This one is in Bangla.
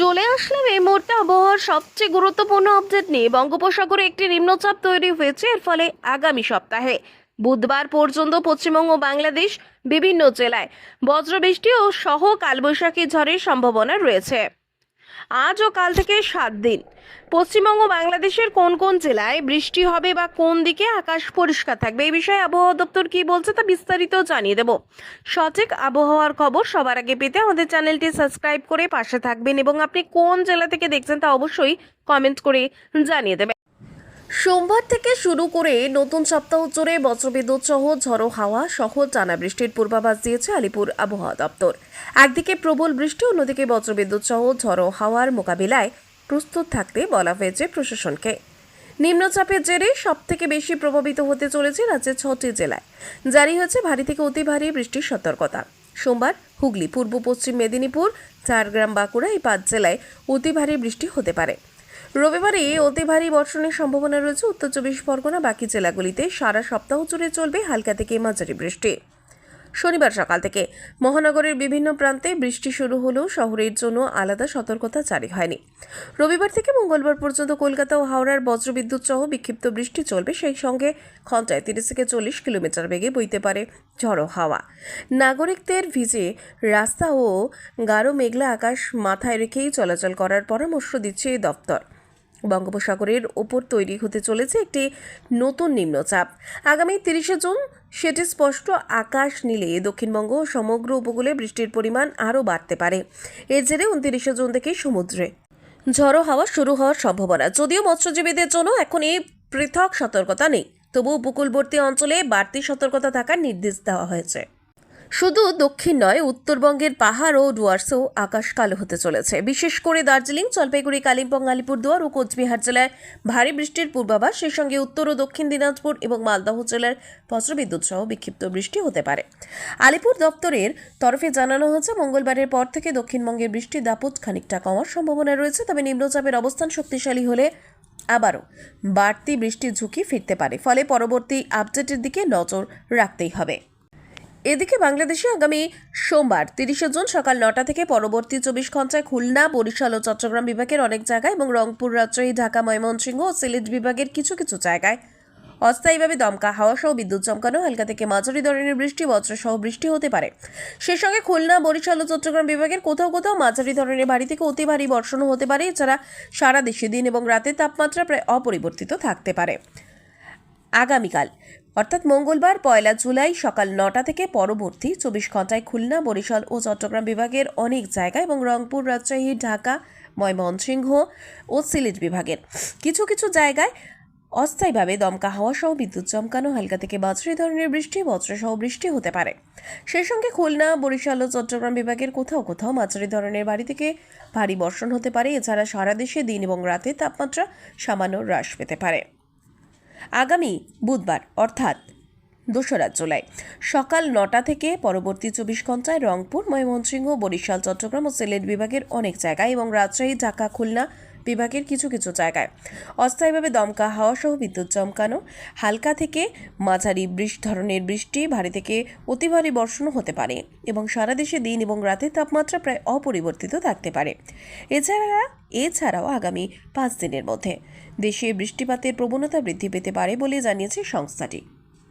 চলে আসলাম এই মুহূর্তে আবহাওয়ার সবচেয়ে গুরুত্বপূর্ণ আপডেট নিয়ে। বঙ্গোপসাগরে একটি নিম্নচাপ তৈরি হয়েছে, এর ফলে আগামী সপ্তাহে। বুধবার পর্যন্ত পশ্চিমবঙ্গ বাংলাদেশ বিভিন্ন জেলায় বজ্রবৃষ্টি ও সহ কালবৈশাখী ঝড়ের সম্ভাবনা রয়েছে। আজ ও কাল থেকে সাত দিন। পশ্চিমবঙ্গ বাংলাদেশের কোন কোন জেলায় বৃষ্টি হবে বা কোন দিকে আকাশ পরিষ্কার থাকবে এই বিষয়ে আবহাওয়া দপ্তর কি বলছে তা বিস্তারিত জানিয়ে দেব। সঠিক আবহাওয়ার খবর সবার আগে পেতে আমাদের চ্যানেলটি সাবস্ক্রাইব করে পাশে থাকবেন এবং আপনি কোন জেলা থেকে দেখছেন তা অবশ্যই কমেন্ট করে জানিয়ে দেবেন। সোমবার থেকে শুরু করে নতুন সপ্তাহ জুড়ে বজ্রবিদ্যুৎ সহ ঝড়ো হাওয়া সহ টানা বৃষ্টির পূর্বাভাস দিয়েছে আলিপুর আবহাওয়া দপ্তর। একদিকে প্রবল বৃষ্টি, অন্যদিকে বজ্রবিদ্যুৎ সহ ঝড়ো হাওয়ার মোকাবিলায় প্রস্তুত থাকতে বলা হয়েছে প্রশাসনকে। নিম্নচাপের জেরে সব থেকে বেশি প্রভাবিত হতে চলেছে রাজ্যের ছটি জেলায়। জারি হয়েছে ভারী থেকে অতি ভারী বৃষ্টির সতর্কতা। সোমবার হুগলি, পূর্ব পশ্চিম মেদিনীপুর, ঝাড়গ্রাম, বাঁকুড়া এই পাঁচ জেলায় অতি ভারী বৃষ্টি হতে পারে। রবিবারে অতি ভারী বর্ষণের সম্ভাবনা রয়েছে। উত্তর চব্বিশ পরগনা, বাকি জেলাগুলিতে সারা সপ্তাহ জুড়ে চলবে হালকা থেকে মাঝারি বৃষ্টি। শনিবার সকাল থেকে। মহানগরের বিভিন্ন প্রান্তে বৃষ্টি শুরু হলেও শহরের জন্য আলাদা সতর্কতা জারি হয়নি। রবিবার থেকে মঙ্গলবার পর্যন্ত কলকাতা ও হাওড়ার বজ্রবিদ্যুৎ সহ বিক্ষিপ্ত বৃষ্টি চলবে। সেই সঙ্গে ঘন্টায় তিরিশ থেকে চল্লিশ কিলোমিটার বেগে বইতে পারে ঝড়ো হাওয়া। নাগরিকদের ভিজে রাস্তা ও গাঢ় মেঘলা আকাশ মাথায় রেখেই চলাচল করার পরামর্শ দিচ্ছে এই দপ্তর। বঙ্গোপসাগরের ওপর তৈরি হতে চলেছে একটি নতুন নিম্নচাপ। আগামী তিরিশে জুন সেটি স্পষ্ট আকাশ নিলে। দক্ষিণবঙ্গ সমগ্র উপকূলে বৃষ্টির পরিমাণ আরও বাড়তে পারে। এর জেরে উনতিরিশে জুন থেকে সমুদ্রে ঝড়ো হাওয়া শুরু হওয়ার সম্ভাবনা। যদিও মৎস্যজীবীদের জন্য এখন এই পৃথক সতর্কতা নেই তবু উপকূলবর্তী অঞ্চলে বাড়তি সতর্কতা থাকার নির্দেশ দেওয়া হয়েছে। শুধু দক্ষিণ নয়, উত্তরবঙ্গের পাহাড় ও ডুয়ার্সেও আকাশ কালো হতে চলেছে। বিশেষ করে দার্জিলিং, জলপাইগুড়ি, কালিম্পং, আলিপুরদুয়ার ও কোচবিহার জেলায় ভারী বৃষ্টির পূর্বাভাস। সেই সঙ্গে উত্তর ও দক্ষিণ দিনাজপুর এবং মালদহ জেলার বজ্রবিদ্যুৎ সহ বিক্ষিপ্ত বৃষ্টি হতে পারে। আলিপুর দপ্তরের তরফে জানানো হয়েছে, মঙ্গলবারের পর থেকে দক্ষিণবঙ্গের বৃষ্টির দাপট খানিকটা কমার সম্ভাবনা রয়েছে, তবে নিম্নচাপের অবস্থান শক্তিশালী হলে আবারও বাড়তি বৃষ্টির ঝুঁকি ফিরতে পারে। ফলে পরবর্তী আপডেটের দিকে নজর রাখতেই হবে। এদিকে বাংলাদেশে আগামী সোমবার তিরিশে জুন সকাল নটা থেকে পরবর্তী চব্বিশ ঘন্টায় খুলনা, বরিশাল ও চট্টগ্রাম বিভাগের অনেক জায়গায় এবং রংপুর, রাজশাহী, ঢাকা, ময়মনসিংহ ও সিলেট বিভাগের কিছু কিছু জায়গায় অস্থায়ীভাবে দমকা, হাওয়া সহ বিদ্যুৎ চমকানো, হালকা থেকে মাঝারি ধরনের বৃষ্টি, বজ্র সহ বৃষ্টি হতে পারে। সেই সঙ্গে খুলনা, বরিশাল ও চট্টগ্রাম বিভাগের কোথাও কোথাও মাঝারি ধরনের ভারী থেকে অতি ভারী বর্ষণও হতে পারে। এছাড়া সারা দেশে দিন এবং রাতের তাপমাত্রা প্রায় অপরিবর্তিত থাকতে পারে। আগামীকাল অর্থাৎ মঙ্গলবার পয়লা জুলাই সকাল নটা থেকে পরবর্তী চব্বিশ ঘন্টায় খুলনা, বরিশাল ও চট্টগ্রাম বিভাগের অনেক জায়গা এবং রংপুর, রাজশাহী, ঢাকা, ময়মনসিংহ ও সিলেট বিভাগের। কিছু কিছু জায়গায় অস্থায়ীভাবে দমকা হাওয়া সহ বিদ্যুৎ চমকানো, হালকা থেকে বাজরি ধরনের বৃষ্টি বজ্রসহ বৃষ্টি হতে পারে। সেই সঙ্গে খুলনা, বরিশাল ও চট্টগ্রাম বিভাগের কোথাও কোথাও মাঝারি ধরনের বাড়ি থেকে ভারী বর্ষণ হতে পারে। এছাড়া সারা দেশে দিন এবং রাতে তাপমাত্রা সামান্য হ্রাস পেতে পারে। আগামী বুধবার, অর্থাৎ দোসরা জুলাই। সকাল নটা থেকে পরবর্তী চব্বিশ ঘন্টায় রংপুর, ময়মনসিংহ, বরিশাল, চট্টগ্রাম ও সিলেট বিভাগের অনেক জায়গায় এবং রাজশাহী, ঢাকা, খুলনা বিভাগের কিছু কিছু জায়গায়। অস্থায়ীভাবে দমকা হাওয়া সহ বিদ্যুৎ চমকানো, হালকা থেকে মাঝারি বৃষ্টি ধরনের বৃষ্টি, ভারী থেকে অতি ভারী বর্ষণও হতে পারে এবং সারা দেশে দিন এবং রাতের তাপমাত্রা প্রায় অপরিবর্তিত থাকতে পারে। এছাড়া, এছাড়াও আগামী পাঁচ দিনের মধ্যে দেশে বৃষ্টিপাতের প্রবণতা বৃদ্ধি পেতে পারে বলে জানিয়েছে সংস্থাটি।